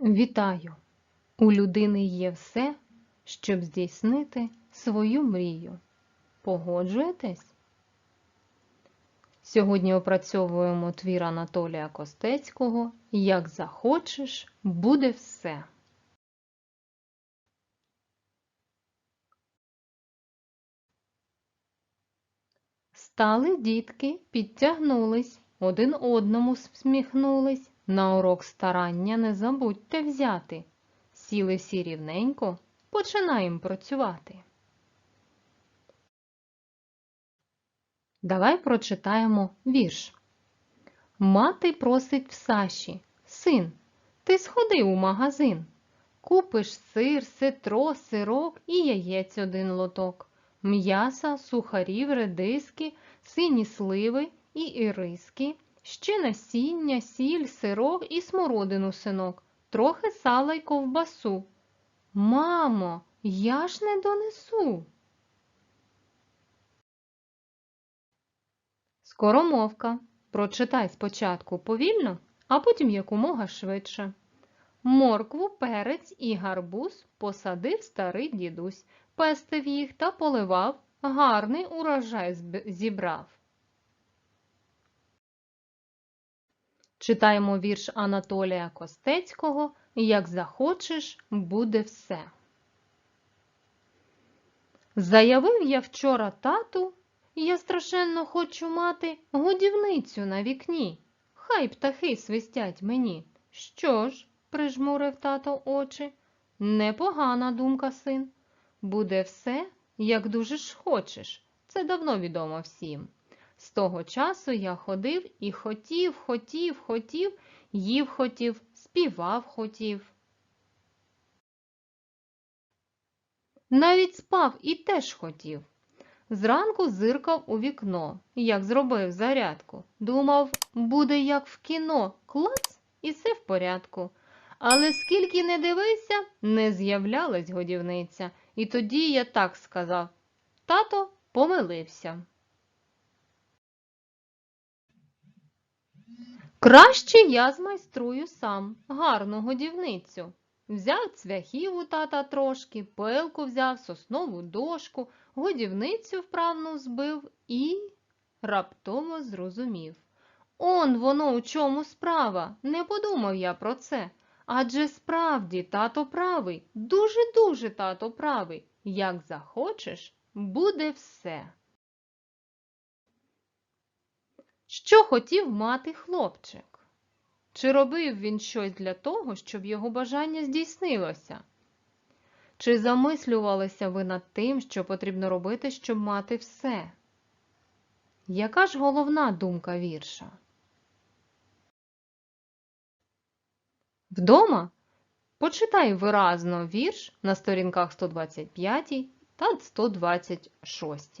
Вітаю! У людини є все, щоб здійснити свою мрію. Погоджуєтесь? Сьогодні опрацьовуємо твір Анатолія Костецького Як захочеш, буде все. Стали дітки, підтягнулись, один одному всміхнулись. На урок старання не забудьте взяти. Сіли всі рівненько, починаємо працювати. Давай прочитаємо вірш. Мати просить в Саші, син, ти сходи у магазин. Купиш сир, ситро, сирок і яєць один лоток, м'яса, сухарів, редиски, сині сливи і іриски, ще насіння, сіль, сирок і смородину синок, трохи сала й ковбасу. Мамо, я ж не донесу. Скоромовка. Прочитай спочатку повільно, а потім якомога швидше. Моркву, перець і гарбуз посадив старий дідусь, пестив їх та поливав, гарний урожай зібрав. Читаємо вірш Анатолія Костецького Як захочеш, буде все. Заявив я вчора тату, я страшенно хочу мати годівницю на вікні. Хай птахи свистять мені. Що ж, прижмурив тато очі, непогана думка, син. Буде все, як дуже ж хочеш. Це давно відомо всім. З того часу я ходив і хотів, хотів, хотів, їв хотів, співав хотів. Навіть спав і теж хотів. Зранку зиркав у вікно, як зробив зарядку. Думав, буде як в кіно, клац, і все в порядку. Але скільки не дивився, не з'являлась годівниця. І тоді я так сказав: тато помилився. Краще я змайструю сам гарну годівницю. Взяв цвяхів у тата трошки, пилку взяв, соснову дошку, годівницю вправно збив і раптово зрозумів. Он воно у чому справа, не подумав я про це. Адже справді тато правий, дуже-дуже тато правий. Як захочеш, буде все. Що хотів мати хлопчик? Чи робив він щось для того, щоб його бажання здійснилося? Чи замислювалися ви над тим, що потрібно робити, щоб мати все? Яка ж головна думка вірша? Вдома почитай виразно вірш на сторінках 125 та 126.